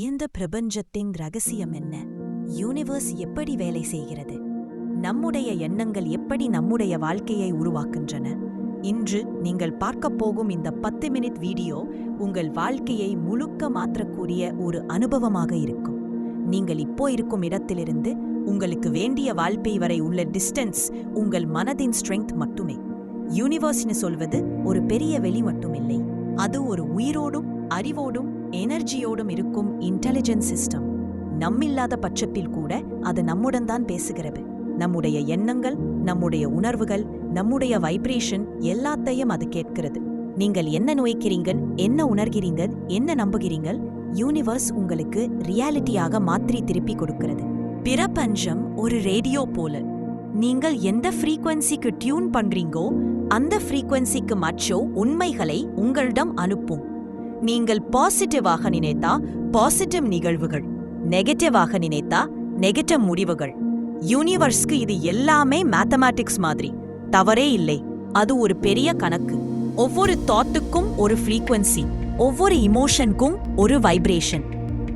இந்த பிரபஞ்சத்தின் ரகசியம் என்ன? யூனிவர்ஸ் எப்படி வேலை செய்கிறது? நம்முடைய எண்ணங்கள் எப்படி நம்முடைய வாழ்க்கையை உருவாக்கின்றன இன்று நீங்கள் பார்க்கப் போகும் இந்த பத்து மினிட் வீடியோ உங்கள் வாழ்க்கையை முழுக்க மாற்றக்கூடிய ஒரு அனுபவமாக இருக்கும். நீங்கள் இப்போ இருக்கும் இடத்திலிருந்து உங்களுக்கு வேண்டிய வாழ்க்கை வரை உள்ள டிஸ்டன்ஸ் உங்கள் மனதின் ஸ்ட்ரெங்க் மட்டுமே. யூனிவர்ஸ்னு சொல்வது ஒரு பெரிய வெளி மட்டுமில்லை. அது ஒரு உயிரோடும் அறிவோடும் எனர்ஜியோடும் இருக்கும் இன்டெலிஜென்ஸ் சிஸ்டம் நம்மில்லாத பட்சத்தில் கூட அது நம்முடன் தான் பேசுகிறது. நம்முடைய எண்ணங்கள் நம்முடைய உணர்வுகள் நம்முடைய வைப்ரேஷன் எல்லாத்தையும் அது கேட்கிறது. நீங்கள் என்ன நுழைக்கிறீங்கள் என்ன உணர்கிறீங்க என்ன நம்புகிறீங்கள் யூனிவர்ஸ் உங்களுக்கு ரியாலிட்டியாக மாற்றி திருப்பி கொடுக்கிறது. பிரபஞ்சம் ஒரு ரேடியோ போல. நீங்கள் எந்த ஃப்ரீக்வன்சிக்கு டியூன் பண்றீங்கோ அந்த ஃப்ரீக்வன்சிக்கு மற்றோ உண்மைகளை உங்களிடம் அனுப்பும். நீங்கள் பாசிட்டிவாக நினைத்தா பாசிட்டிவ் நிகழ்வுகள். நெகட்டிவாக நினைத்தா நெகட்டிவ் முடிவுகள். யூனிவர்ஸ்க்கு இது எல்லாமே மேத்தமேட்டிக்ஸ் மாதிரி. தவறே இல்லை. அது ஒரு பெரிய கணக்கு. ஒவ்வொரு தாட்டுக்கும் ஒரு ஃப்ரீக்வன்சி ஒவ்வொரு இமோஷனுக்கும் ஒரு வைப்ரேஷன்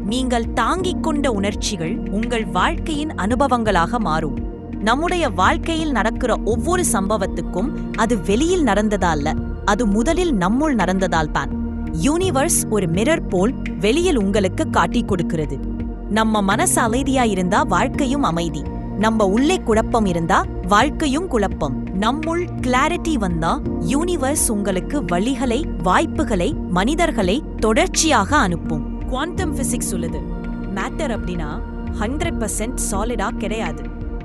நீங்கள் தாங்கிக் கொண்ட உணர்ச்சிகள் உங்கள் வாழ்க்கையின் அனுபவங்களாக மாறும். நம்முடைய வாழ்க்கையில் நடக்கிற ஒவ்வொரு சம்பவத்துக்கும் அது வெளியில் நடந்ததால்ல அது முதலில் நம்முள் நடந்ததால் தான் யூனிவர்ஸ் ஒரு மிரர் போல் வெளியில் உங்களுக்கு காட்டிக் கொடுக்கிறது. நம்ம மனசு அமைதியா இருந்தா வாழ்க்கையும் அமைதி. நம்ம உள்ளே குழப்பம் இருந்தா வாழ்க்கையும் குழப்பம். நம்முள் கிளாரிட்டி வந்தா யூனிவர்ஸ் உங்களுக்கு வழிகளை வாய்ப்புகளை மனிதர்களை தொடர்ச்சியாக அனுப்பும். குவாண்டம் பிசிக்ஸ் உள்ளது மேட்டர் அப்படின்னா ஹண்ட்ரட் பர்சன்ட் சாலிடா கிடையாது.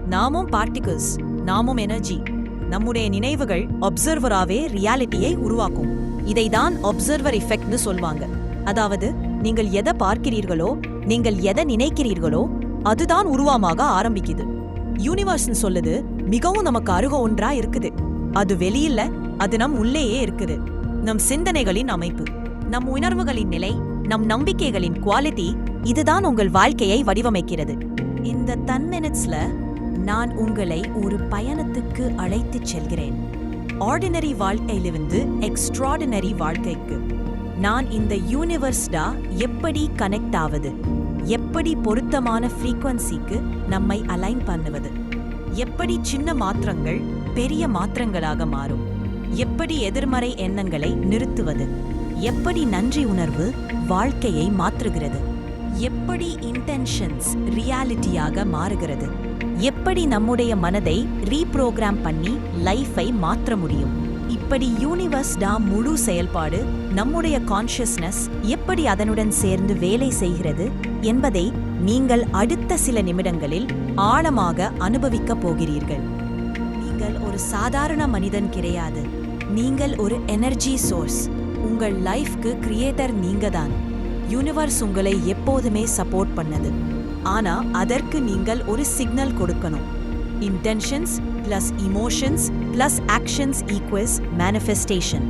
நாமும் பார்ட்டிகிள்ஸ் நாமும் எனர்ஜி நம்முடைய நினைவுகள் அப்சர்வராகவே ரியாலிட்டியை உருவாக்கும். இதைதான் அப்சர்வர் எஃபெக்ட்னு சொல்வாங்க. அதாவது நீங்கள் எதை பார்க்கிறீர்களோ நீங்கள் எதை நினைக்கிறீர்களோ அதுதான் உருவமாக ஆரம்பிக்குது. யூனிவர்ஸ்னு சொல்லுது மிகவும் நமக்கு அருக ஒன்றா இருக்குது. அது வெளியில அது நம் உள்ளேயே இருக்குது. நம் சிந்தனைகளின் அமைப்பு நம் உணர்வுகளின் நிலை நம் நம்பிக்கைகளின் குவாலிட்டி இதுதான் உங்கள் வாழ்க்கையை வடிவமைக்கிறது. இந்த தன் மினிட்ஸ்ல நான் உங்களை ஒரு பயணத்துக்கு அழைத்துச் செல்கிறேன். ஆர்டினரி வாழ்க்கையிலிருந்து எக்ஸ்ட்ராடினரி வாழ்க்கைக்கு. நான் இந்த யூனிவர்ஸ்டா எப்படி கனெக்ட் ஆவது? எப்படி பொருத்தமான ஃப்ரீக்வன்சிக்கு நம்மை அலைன் பண்ணுவது? எப்படி சின்ன மாற்றங்கள் பெரிய மாற்றங்களாக மாறும்? எப்படி எதிர்மறை எண்ணங்களை நிறுத்துவது? எப்படி நன்றி உணர்வு வாழ்க்கையை மாற்றுகிறது? எப்படி இன்டென்ஷன்ஸ் ரியாலிட்டியாக மாறுகிறது? எப்படி நம்முடைய மனதை ரீப்ரோக்ராம் பண்ணி லைஃபை மாற்ற முடியும்? இப்படி யூனிவர்ஸ் டா முழு செயல்பாடு நம்முடைய கான்ஷியஸ்னஸ் எப்படி அதனுடன் சேர்ந்து வேலை செய்கிறது என்பதை நீங்கள் அடுத்த சில நிமிடங்களில் ஆழமாக அனுபவிக்கப் போகிறீர்கள். நீங்கள் ஒரு சாதாரண மனிதன் கிடையாது. நீங்கள் ஒரு எனர்ஜி சோர்ஸ் உங்கள் லைஃப்க்கு கிரியேட்டர் நீங்க தான் யூனிவர்ஸ் உங்களை எப்போதுமே சப்போர்ட் பண்ணது. ஆனா அதற்கு நீங்கள் ஒரு சிக்னல் கொடுக்கணும். Intentions plus emotions plus actions equals manifestation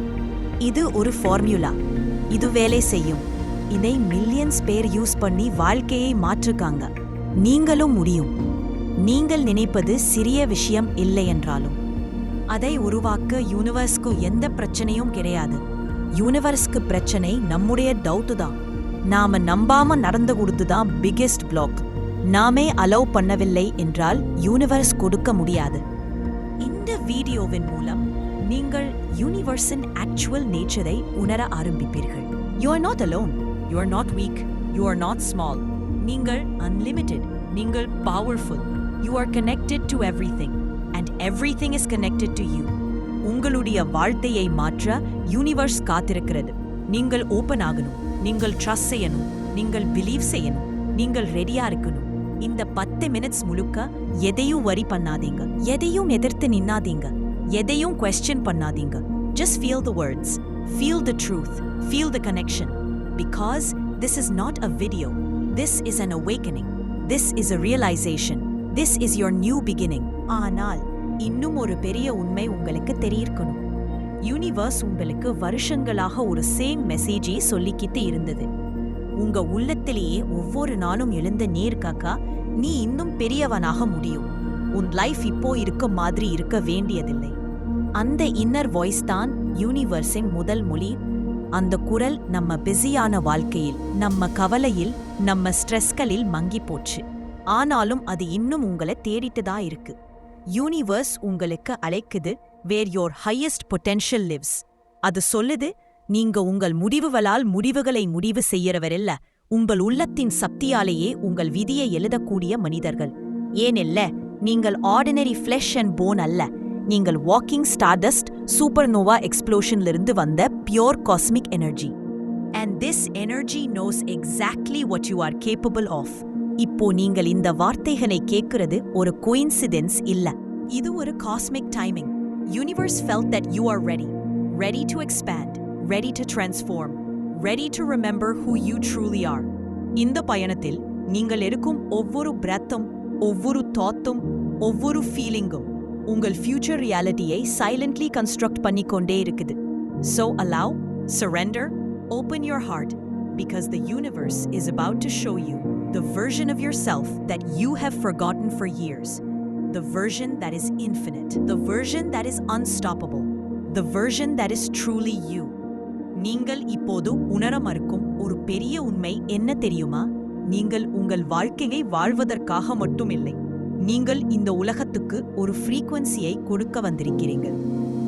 இது ஒரு ஃபார்முலா இது வேலை செய்யும். இதை மில்லியன்ஸ் பேர் யூஸ் பண்ணி வாழ்க்கையை மாற்றுக்காங்க. நீங்களும் முடியும். நீங்கள் நினைப்பது சிறிய விஷயம் இல்லை என்றாலும். அதை உருவாக்க யூனிவர்ஸ்க்கு எந்த பிரச்சனையும் கிடையாது. யூனிவர்ஸ்க்கு பிரச்சனை நம்முடைய டவுட்டு தான். நாம நம்பாம நடந்து கொடுத்துதான் பிக்கெஸ்ட் பிளாக் நாமே அலோவ் பண்ணவில்லை என்றால் யூனிவர்ஸ் கொடுக்க முடியாது. இந்த வீடியோவின் மூலம் நீங்கள் யூனிவர்ஸின் ஆக்சுவல் நேச்சரை உணர ஆரம்பிப்பீர்கள். You are not alone you are not weak you are not small நீங்கள் அன்லிமிட்டெட் நீங்கள் powerful you are connected to everything and everything is connected to you உங்களுடைய வாழ்க்கையை மாற்ற யூனிவர்ஸ் காத்திருக்கிறது. நீங்கள் ஓபன் ஆகணும். நீங்கள் ட்ரஸ்ட் செய்யணும். நீங்கள் பிலீவ் செய்யணும். நீங்கள் ரெடியா இருக்கணும். இந்த பத்து மினிட்ஸ் முழுக்க எதையும் வரி பண்ணாதீங்க. எதையும் எதிர்த்து நின்னாதீங்க. எதையும் கொஸ்டின் பண்ணாதீங்க. Just feel the words feel the truth feel the connection because this is not a video this is an awakening this is a realisation this is your new beginning ஆனால் இன்னும் ஒரு பெரிய உண்மை உங்களுக்கு தெரியிருக்கணும் யூனிவர்ஸ் உங்களுக்கு வருஷங்களாக ஒரு சேம் மெசேஜை சொல்லிக்கிட்டு இருந்தது. உங்க உள்ளத்திலேயே ஒவ்வொரு நாளும் எழுந்த நேர்காக்கா நீ இன்னும் பெரியவனாக முடியும். உன் லைஃப் இப்போ இருக்க மாதிரி இருக்க வேண்டியதில்லை. அந்த இன்னர் வாய்ஸ் தான் யூனிவர்ஸின் முதல் மொழி. அந்த குரல் நம்ம பிஸியான வாழ்க்கையில் நம்ம கவலையில் நம்ம ஸ்ட்ரெஸ்களில் மங்கி போச்சு. ஆனாலும் அது இன்னும் உங்களை தேடிட்டு தான் இருக்கு. யூனிவர்ஸ் உங்களுக்கு அழைக்குது where your highest potential lives அது சொல்லுது நீங்க உங்கள் முடிவுகளால் முடிவுகளை முடிவு செய்யறவரில்ல உங்கள் உள்ளத்தின் சக்தியாலேயே உங்கள் விதியை எழுதக்கூடிய மனிதர்கள். ஏனில்ல நீங்கள் ஆர்டினரி ஃப்ளெஷ் அண்ட் போன் அல்ல. நீங்கள் வாக்கிங் ஸ்டார்டஸ்ட் சூப்பர்னோவா எக்ஸ்ப்ளோஷன்லிருந்து வந்த pure cosmic energy and this energy knows exactly what you are capable of இப்போ நீங்கள் இந்த வார்த்தைகளை கேட்கிறது ஒரு கோயின்சிடென்ஸ் இல்ல. இது ஒரு cosmic timing universe felt that you are ready ready to expand ready to transform ready to remember who you truly are இந்த பயணத்தில் நீங்கள் எடுக்கும் ஒவ்வொரு பிரெத்தும் ஒவ்வொரு தாத்தும் ஒவ்வொரு ஃபீலிங்கும் உங்கள் ஃபியூச்சர் ரியாலிட்டியை சைலண்ட்லி கன்ஸ்ட்ரக்ட் பண்ணிக்கொண்டே இருக்குது. So allow surrender open your heart because the universe is about to show you the version of yourself that you have forgotten for years, the version that is infinite, the version that is unstoppable, the version that is truly you. நீங்கள் இப்போது உணர மறுக்கும் ஒரு பெரிய உண்மை என்ன தெரியுமா? நீங்கள் உங்கள் வாழ்க்கையை வாழ்வதற்காக மட்டுமில்லை. நீங்கள் இந்த உலகத்துக்கு ஒரு ஃப்ரீக்குவன்சியை கொடுக்க வந்திருக்கிறீர்கள்.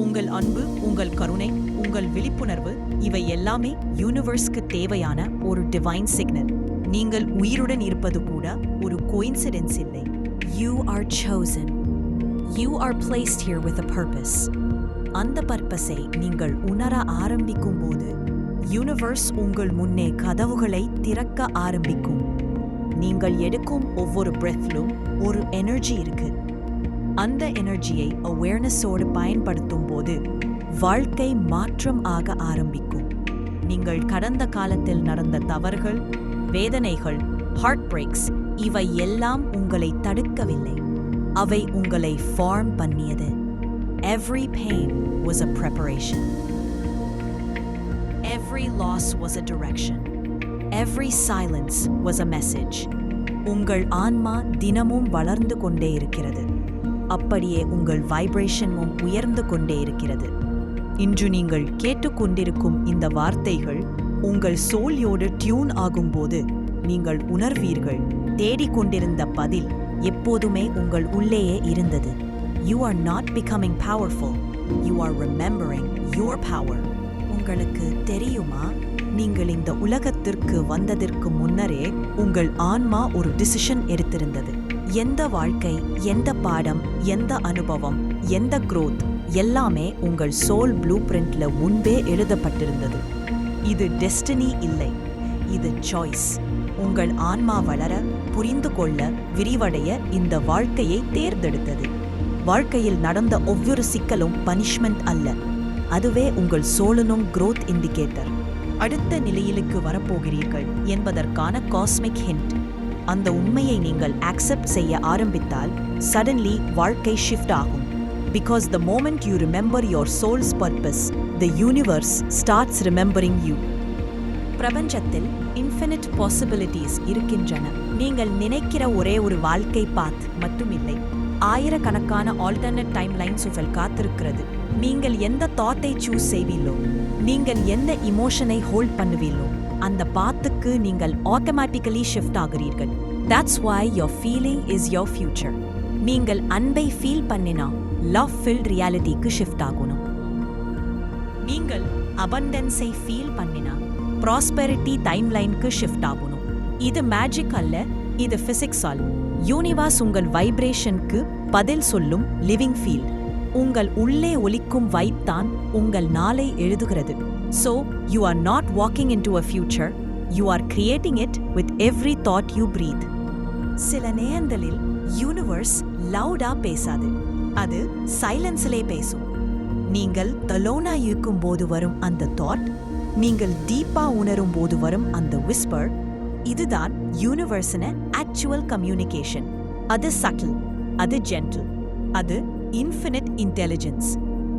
உங்கள் அன்பு உங்கள் கருணை உங்கள் விழிப்புணர்வு இவை எல்லாமே யூனிவர்ஸ்க்கு தேவையான ஒரு டிவைன் சிக்னல் நீங்கள் உயிருடன் இருப்பது கூட ஒரு கோயின்சிடென்ஸ் இல்லை. You are chosen. You are placed here with a purpose அந்த பர்பஸை நீங்கள் உணர ஆரம்பிக்கும் போது யூனிவர்ஸ் உங்கள் முன்னே கதவுகளை திறக்க ஆரம்பிக்கும். நீங்கள் எடுக்கும் ஒவ்வொரு பிரெத்லும் ஒரு எனர்ஜி இருக்கு. அந்த எனர்ஜியை அவேர்னஸோடு பயன்படுத்தும் போது வாழ்க்கை மாற்றம் ஆக ஆரம்பிக்கும். நீங்கள் கடந்த காலத்தில் நடந்த தவறுகள் வேதனைகள் ஹார்ட் பிரேக்ஸ் இவை எல்லாம் உங்களை தடுக்கவில்லை. அவை உங்களை ஃபார்ம் பண்ணியது. Every pain was a preparation every loss was a direction every silence was a message உங்கள் ஆன்மா தினமும் வளர்ந்து கொண்டே இருக்கிறது. அப்படியே உங்கள் வைப்ரேஷனும் உயர்ந்து கொண்டே இருக்கிறது. இன்று நீங்கள் கேட்டுக்கொண்டிருக்கும் இந்த வார்த்தைகள் உங்கள் சோல்யோடு டியூன் ஆகும்போது நீங்கள் உணர்வீர்கள். தேடிக்கொண்டிருந்த பதில் எப்போதுமே உங்கள் உள்ளேயே இருந்தது. You are not becoming powerful you are remembering your power உங்களுக்கு தெரியுமா? நீங்கள் இந்த உலகத்திற்கு வந்ததற்கு முன்னரே உங்கள் ஆன்மா ஒரு டிசிஷன் எடுத்திருந்தது. எந்த வாழ்க்கை எந்த பாடம் எந்த அனுபவம் எந்த குரோத் எல்லாமே உங்கள் சோல் ப்ளூ பிரிண்ட்ல முன்பே எழுதப்பட்டிருந்தது. இது டெஸ்டினி இல்லை. இது சாய்ஸ் உங்கள் ஆன்மா வளர புரிந்து கொள்ள விரிவடைய இந்த வாழ்க்கையை தேர்ந்தெடுத்தது. வாழ்க்கையில் நடந்த ஒவ்வொரு சிக்கலும் பனிஷ்மெண்ட் அல்ல. அதுவே உங்கள் சோழனும் குரோத் இண்டிகேட்டர் அடுத்த நிலையிலுக்கு வரப்போகிறீர்கள் என்பதற்கான காஸ்மிக் ஹிண்ட் அந்த உண்மையை நீங்கள் அக்செப்ட் செய்ய ஆரம்பித்தால் சடன்லி வாழ்க்கை ஷிஃப்ட் ஆகும். Because the moment you remember your soul's purpose the universe starts remembering you பிரபஞ்சத்தில் இன்ஃபினிட் பாசிபிலிட்டிஸ் இருக்கின்றன. நீங்கள் நினைக்கிற ஒரே ஒரு வாழ்க்கை பாத் மட்டும் இல்லை ஆயிரக்கணக்கான ஆல்டர்னேட் டைம் லைன்ஸ் உங்கள் காத்திருக்கிறது. நீங்கள் எந்த தாட்டை சூஸ் செய்வீங்களோ நீங்கள் எந்த இமோஷனை ஹோல்ட் பண்ணுவீங்களோ அந்த பாத்துக்கு நீங்கள் automatically shift ஆகிறீர்கள். That's why your feeling is your future நீங்கள் அன்பை ஃபீல் பண்ணினா லவ் ஃபில் ரியாலிட்டிக்கு ஷிஃப்ட் ஆகணும். நீங்கள் அபண்டன்ஸை ஃபீல் பண்ணினா ப்ராஸ்பெரிட்டி டைம்லைனுக்கு ஷிஃப்ட் ஆகணும். இது மேஜிக் அல்ல இது ஃபிசிக்ஸ் ஆல். யூனிவர்ஸ் உங்கள் வைப்ரேஷனுக்கு பதில் சொல்லும் லிவிங் ஃபீல்ட் உங்கள் உள்ளே ஒலிக்கும் வைப் தான் உங்கள் நாளை எழுதுகிறது. So you are not walking into a future you are creating it with every thought you breathe சில நேரங்களில் யூனிவர்ஸ் லவுடா பேசாது. அது சைலன்ஸிலே பேசும். நீங்கள் தலோனா இருக்கும் போது வரும் அந்த தாட் நீங்கள் டீப்பா உணரும் போது வரும் அந்த விஸ்பர் இதுதான் யூனிவர்ஸின ஆக்சுவல் கம்யூனிகேஷன் அது சட்டில் அது ஜென்டில் அது இன்ஃபினிட் இன்டெலிஜென்ஸ்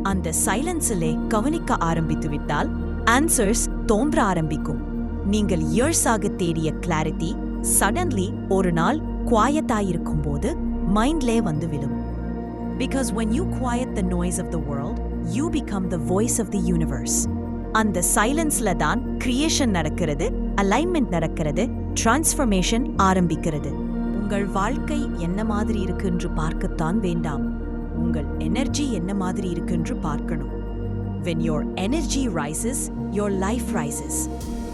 அந்த சைலன்ஸிலே கவனிக்க ஆரம்பித்து விட்டால் ஆன்சர்ஸ் தோன்ற ஆரம்பிக்கும். நீங்கள் இயர்ஸாக தேடிய கிளாரிட்டி சடன்லி ஒரு நாள் குவாயத்தாயிருக்கும் போது மைண்ட்லே வந்து விழும். Because when you quiet the noise of the world you become the voice of the universe அந்த சைலன்ஸ்ல தான் கிரியேஷன் நடக்கிறது அலைன்மெண்ட் நடக்கிறது டிரான்ஸ்ஃபர்மேஷன் ஆரம்பிக்கிறது. உங்கள் வாழ்க்கை என்ன மாதிரி இருக்குன்று பார்க்கத்தான் வேண்டாம். உங்கள் எனர்ஜி என்ன மாதிரி இருக்குன்று பார்க்கணும். When your energy rises your life rises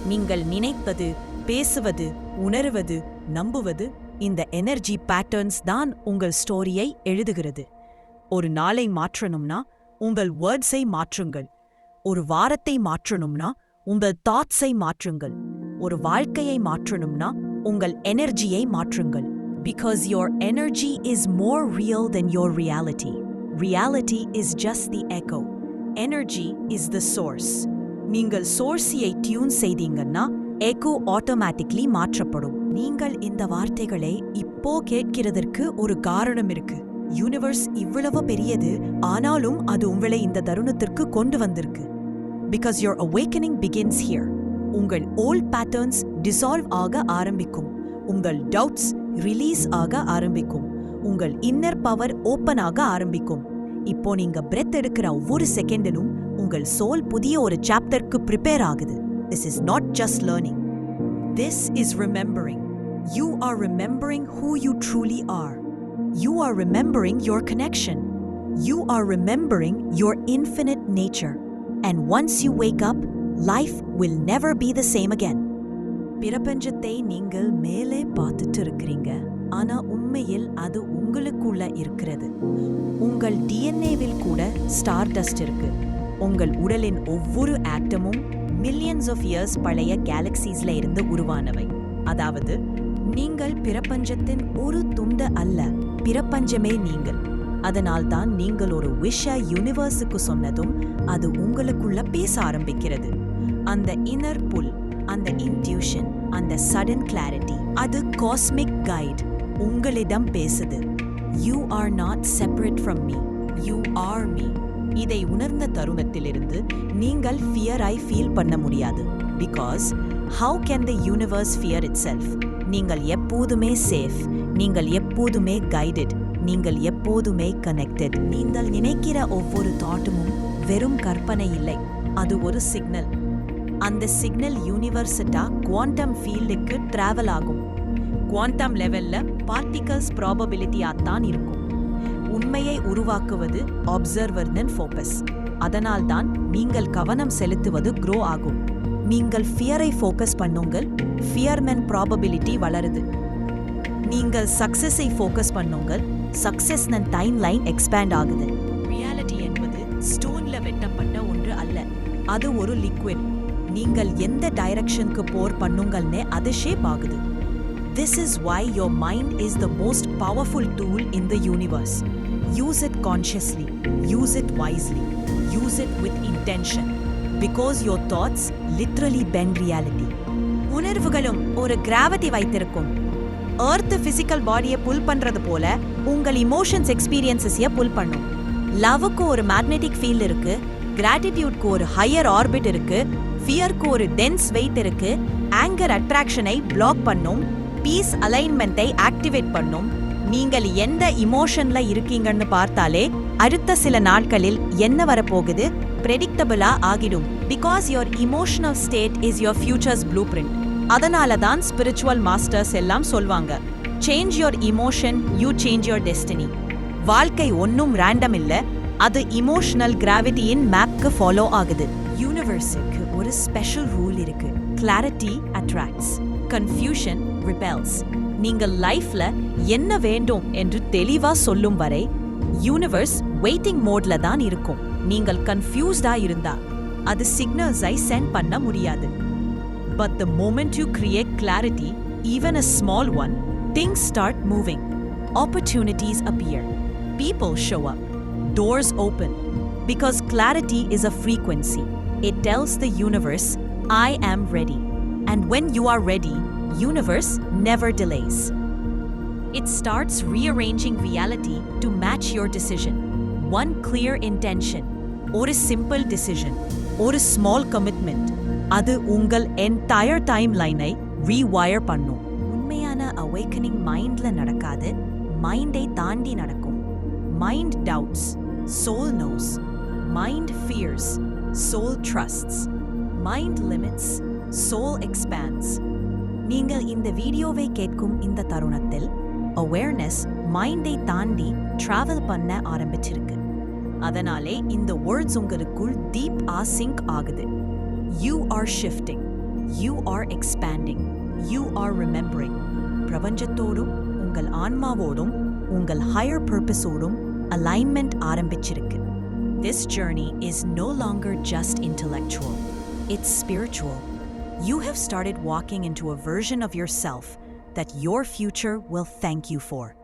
நீங்கள் நினைப்பது பேசுவது உணர்வது நம்புவது இந்த எனர்ஜி பேட்டர்ன்ஸ் தான் உங்கள் ஸ்டோரியை எழுதுகிறது. ஒரு நாளை மாற்றணும்னா உங்கள் வேர்ட்ஸை மாற்றுங்கள். ஒரு வாரத்தை மாற்றணும்னா உங்கள் தாட்ஸை மாற்றுங்கள். ஒரு வாழ்க்கையை மாற்றணும்னா உங்கள் எனர்ஜியை மாற்றுங்கள். Because your energy is more real than your reality reality is just the echo energy is the source நீங்கள் சோர்ஸியை டியூன் செய்தீங்கன்னா எக்கோ ஆட்டோமேட்டிக்லி மாற்றப்படும். நீங்கள் இந்த வார்த்தைகளை இப்போ கேட்கிறதற்கு ஒரு காரணம் இருக்கு. யூனிவர்ஸ் இவ்வளவு பெரியது ஆனாலும் அது உங்களை இந்த தருணத்திற்கு கொண்டு வந்திருக்கு. Because your awakening begins here உங்கள் ஓல்ட் பேட்டர்ன்ஸ் டிசால்வ் ஆக ஆரம்பிக்கும். உங்கள் டவுட்ஸ் ரிலீஸ் ஆக ஆரம்பிக்கும். உங்கள் இன்னர் பவர் ஓப்பன் ஆக ஆரம்பிக்கும். இப்போ நீங்க பிரெத் எடுக்கிற ஒவ்வொரு செகண்டிலும் உங்கள் சோல் புதிய ஒரு சாப்டருக்கு ப்ரிப்பேர் ஆகுது. This is not just learning this is remembering you are remembering who you truly are you are remembering your connection you are remembering your infinite nature and once you wake up, life will never be the same again பிரபஞ்சத்தை நீங்கள் மேலே பார்த்துட்டு இருக்கிறீங்க ஆனா உண்மையில் அது உங்களுக்குள்ள இருக்கிறது. உங்கள் டிஎன்ஏவில் கூட ஸ்டார் டஸ்ட் இருக்கு. உங்கள் உடலின் ஒவ்வொரு ஆட்டமும் மில்லியன்ஸ் ஆஃப் இயர்ஸ் பழைய கேலக்சிஸ்ல இருந்து உருவானவை. அதாவது நீங்கள் பிரபஞ்சத்தின் ஒரு துண்டு அல்ல பிரபஞ்சமே நீங்கள். அதனால்தான் நீங்கள் ஒரு விஷ யூனிவர்ஸுக்கு சொன்னதும் அது உங்களுக்குள்ள பேச ஆரம்பிக்கிறது. அந்த இன்னர் புல் அந்த இன்ட்யூஷன் அந்த சடன் கிளாரிட்டி அது காஸ்மிக் கைட் உங்களிடம் பேசுது. You are not separate from me you are me இதை உணர்ந்த தருணத்திலிருந்து நீங்கள் ஃபியரை ஃபீல் பண்ண முடியாது. Because how can the universe fear itself நீங்கள் எப்போதுமே சேஃப் நீங்கள் எப்போதுமே கைடட் நீங்கள் எப்போதுமே கனெக்டட் நீங்கள் நினைக்கிற ஒவ்வொரு தாட்டுமும் வெறும் கற்பனை இல்லை. அது ஒரு சிக்னல் அந்த சிக்னல் யூனிவர்சிட்டா குவாண்டம் ஃபீல்டுக்கு டிராவல் ஆகும். குவாண்டம் லெவல்ல பார்ட்டிகல்ஸ் ப்ராபபிலிட்டியா தான் இருக்கும். உண்மையை உருவாக்குவது அப்சர்வர்னன் ஃபோக்கஸ் அதனால்தான் நீங்கள் கவனம் செலுத்துவது க்ரோ ஆகும். நீங்கள் ஃபியரை ஃபோக்கஸ் பண்ணுங்கள் ஃபியர்மென் ப்ராபபிலிட்டி வளருது. நீங்கள் சக்சஸை ஃபோக்கஸ் பண்ணுங்கள் சக்சஸ் நன் டைம் லைன் எக்ஸ்பேண்ட் ஆகுது. ரியாலிட்டி என்பது ஸ்டோன்ல வெட்டப்பட்ட ஒன்று அல்ல. அது ஒரு லிக்விட் நீங்கள் எந்த டைரக்ஷனுக்கு போர் பண்ணுங்கள்னே அது ஷேப் ஆகுது. This is why your mind is the most powerful tool in the universe use it consciously use it wisely use it with intention because your thoughts literally bend reality உணர்வுகளும் ஒரு gravity வைத்திருக்கும். Earth physical பாடியை புல் பண்றது போல உங்கள் emotions எக்ஸ்பீரியன்சஸைய புல் பண்ணும். லவ்வுக்கு ஒரு magnetic field இருக்கு கிராட்டிடியூட்க்கு ஒரு ஹையர் ஆர்பிட் இருக்கு ஃபியர்க்கு ஒரு டென்ஸ் வெயிட் இருக்கு ஆங்கர் அட்ராக்ஷனை பிளாக் பண்ணும் பீஸ் அலைன்மெண்ட்டை ஆக்டிவேட் பண்ணும். நீங்கள் எந்த இமோஷன்ல இருக்கீங்கன்னு பார்த்தாலே அடுத்த சில நாட்களில் என்ன வரப்போகுது? ப்ரெடிக்டபிளா ஆகிடும். Because your emotional state is your future's blueprint அதனால தான் ஸ்பிரிச்சுவல் மாஸ்டர்ஸ் எல்லாம் சொல்வாங்க. Change your emotion you change your destiny வாழ்க்கை ஒன்றும் ரேண்டம் இல்லை. அது இமோஷனல் கிராவிட்டியின் மேப்க்கு ஃபாலோ ஆகுது. யூனிவர்ஸுக்கு ஒரு ஸ்பெஷல் ரூல் இருக்கு. கிளாரிட்டி அட்ராக்ட்ஸ் கன்ஃபியூஷன் ரிபெல்ஸ் நீங்கள் லைஃப்ல என்ன வேண்டும் என்று தெளிவா சொல்லும் வரை யூனிவர்ஸ் வெயிட்டிங் மோட்ல தான் இருக்கும். நீங்கள் கன்ஃபியூஸ்டா இருந்தா அது சிக்னல்ஸை சென்ட் பண்ண முடியாது. But the moment you create clarity, even a small one, things start moving. Opportunities appear. People show up. Doors open. Because clarity is a frequency. It tells the universe, I am ready. And when you are ready, universe never delays. It starts rearranging reality to match your decision. One clear intention, or a simple decision, or a small commitment. அது உங்கள் entire time லைனை rewire பண்ணும். உண்மையான awakening மைண்டில் நடக்காது. மைண்டை தாண்டி நடக்கும். Mind doubts soul knows mind fears soul trusts mind limits soul expands நீங்கள் இந்த வீடியோவை கேட்கும் இந்த தருணத்தில் அவேர்னஸ் மைண்டை தாண்டி ட்ராவல் பண்ண ஆரம்பிச்சிருக்கு. அதனாலே இந்த வேர்ட்ஸ் உங்களுக்குள் டீப் ஆ சிங்க் ஆகுது. You are shifting you are expanding you are remembering பிரபஞ்சத்தோடும் உங்கள் ஆன்மாவோடும் உங்கள் ஹையர் பர்பஸோடும் அலைன்மெண்ட் ஆரம்பிச்சிருக்கு. This journey is no longer just intellectual it's spiritual You have started walking into a version of yourself that your future will thank you for.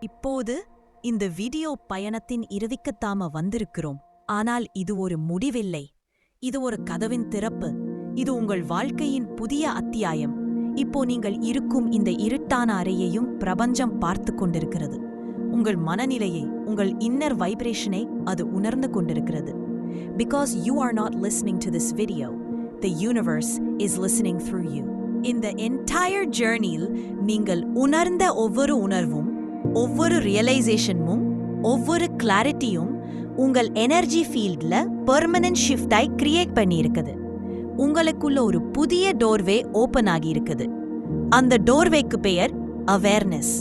இப்போது இந்த video பயணத்தின் இறுதிக்குத்தாம வந்திருக்கிறோம். ஆனால் இது ஒரு முடிவில்லை. இது ஒரு கதவின் திறப்பு. இது உங்கள் வாழ்க்கையின் புதிய அத்தியாயம். இப்போ நீங்கள் இருக்கும் இந்த இருட்டான அறையையும் பிரபஞ்சம் பார்த்து கொண்டிருக்கிறது. உங்கள் மனநிலையை உங்கள் இன்னர் வைப்ரேஷனை அது உணர்ந்து கொண்டிருக்கிறது. Because you are not listening to this video the universe is listening through you இந்த என்டையர் ஜேர்னியில் நீங்கள் உணர்ந்த ஒவ்வொரு உணர்வும் ஒவ்வொரு ரியலைசேஷனும் ஒவ்வொரு கிளாரிட்டியும் உங்கள் எனர்ஜி ஃபீல்டில் பெர்மனன்ட் ஷிஃப்டாய் கிரியேட் பண்ணியிருக்குது. உங்களுக்குள்ள ஒரு புதிய டோர்வே ஓப்பன் ஆகியிருக்குது. அந்த டோர்வேக்கு பெயர் அவேர்னஸ்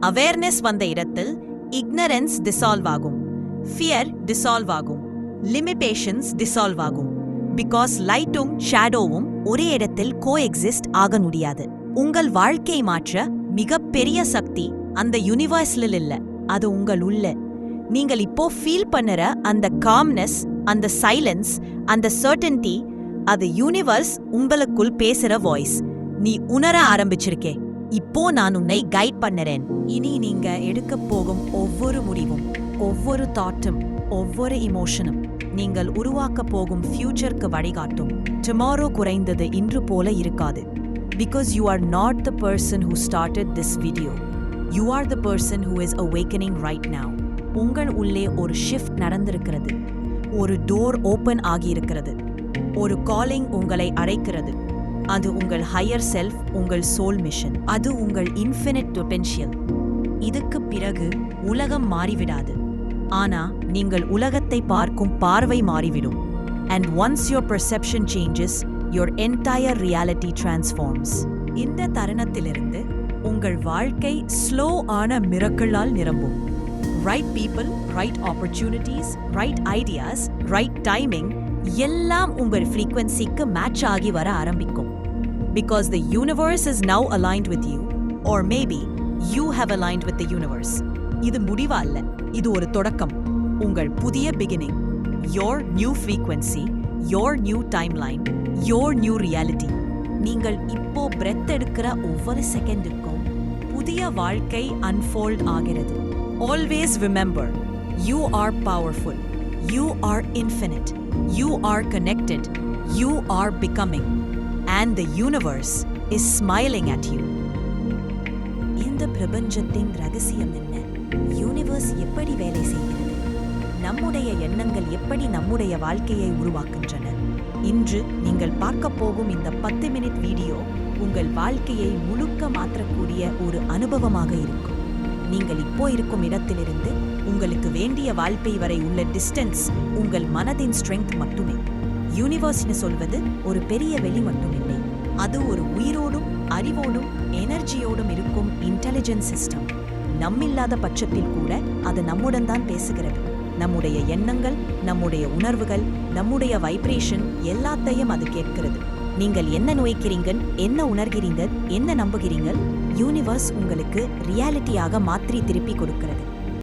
அவேர்னஸ் வந்த இடத்தில் இக்னரன்ஸ் டிசால்வ் ஆகும். ஃபியர் டிசால்வ் ஆகும். லிமிட்டேஷன்ஸ் டிசால்வ் ஆகும். பிகாஸ் லைட்டும் ஷேடோவும் ஒரே இடத்தில் கோ எக்ஸிஸ்ட் ஆக முடியாது. உங்கள் வாழ்க்கை மாற்ற மிகப்பெரிய சக்தி அந்த யூனிவர்ஸில் இல்லை. அது உங்கள் உள்ள. நீங்கள் இப்போ ஃபீல் பண்ணுற அந்த காம்னஸ் அந்த சைலன்ஸ் அந்த சர்டன்டி அது யூனிவர்ஸ் உங்களுக்குள் பேசுற வாய்ஸ் நீ உணர ஆரம்பிச்சிருக்கே. இப்போ நான் உன்னை கைட் பண்ணுறேன். இனி நீங்க எடுக்க போகும் ஒவ்வொரு முடிவும் ஒவ்வொரு தாட்டும் ஒவ்வொரு இமோஷனும் நீங்கள் உருவாக்க போகும் ஃபியூச்சருக்கு வழிகாட்டும். டுமாரோ குறைந்தது இன்று போல இருக்காது. Because you are not the person who started this video you are the person who is awakening right now உங்கள் உள்ளே ஒரு ஷிஃப்ட் நடந்திருக்கிறது. ஒரு டோர் ஓபன் ஆகியிருக்கிறது. ஒரு காலிங் உங்களை அழைக்கிறது. அது உங்கள் ஹையர் செல்ஃப் உங்கள் சோல் மிஷன் அது உங்கள் இன்ஃபினிட் பொட்டென்ஷியல் இதுக்கு பிறகு உலகம் மாறிவிடாது. ஆனா நீங்கள் உலகத்தை பார்க்கும் பார்வை மாறிவிடும். And once your perception changes your entire reality transforms இந்த தருணத்திலிருந்து உங்கள் வாழ்க்கை ஸ்லோ ஆன மிரக்களால் நிரம்பும். Right people right opportunities right ideas right timing எல்லாம் உங்கள் ஃப்ரீக்வன்சிக்கு மேட்ச் ஆகி வர ஆரம்பிக்கும். Because the universe is now aligned with you or maybe you have aligned with the universe இது முடிவா அல்ல இது ஒரு தொடக்கம். உங்கள் புதிய beginning your new frequency your new timeline your new reality நீங்கள் இப்போ பிரெத் எடுக்கிற ஒவ்வொரு செகண்டுக்கும் புதிய வாழ்க்கை அன்ஃபோல்ட் ஆகிறது. Always remember you are powerful you are infinite, you are connected, you are becoming and the universe is smiling at you இந்த பிரபஞ்சத்தின் ரகசியம் என்ன? யூனிவர்ஸ் எப்படி வேலை செய்கிறது? நம்முடைய எண்ணங்கள் எப்படி நம்முடைய வாழ்க்கையை உருவாக்குகின்றன? இன்று நீங்கள் பார்க்க போகும் இந்த பத்து மினிட் வீடியோ உங்கள் வாழ்க்கையை முழுக்க மாற்றக்கூடிய ஒரு அனுபவமாக இருக்கும். நீங்கள் இப்போ இருக்கும் இடத்திலிருந்து உங்களுக்கு வேண்டிய வாழ்க்கை வரை உள்ள டிஸ்டன்ஸ் உங்கள் மனதின் ஸ்ட்ரெங்க் மட்டுமே. யூனிவர்ஸ்னு சொல்வது ஒரு பெரிய வெளி மட்டுமில்லை. அது ஒரு உயிரோடும் அறிவோடும் எனர்ஜியோடும் இருக்கும் இன்டெலிஜென்ஸ் சிஸ்டம் நம்மில்லாத பட்சத்தில் கூட அது நம்முடன் தான் பேசுகிறது. நம்முடைய எண்ணங்கள் நம்முடைய உணர்வுகள் நம்முடைய வைப்ரேஷன் எல்லாத்தையும் அது கேட்கிறது. நீங்கள் என்ன நோய்க்கிறீங்க என்ன உணர்கிறீங்க என்ன நம்புகிறீங்க யூனிவர்ஸ் உங்களுக்கு ரியாலிட்டியாக மாற்றி திருப்பி கொடுக்கிறது.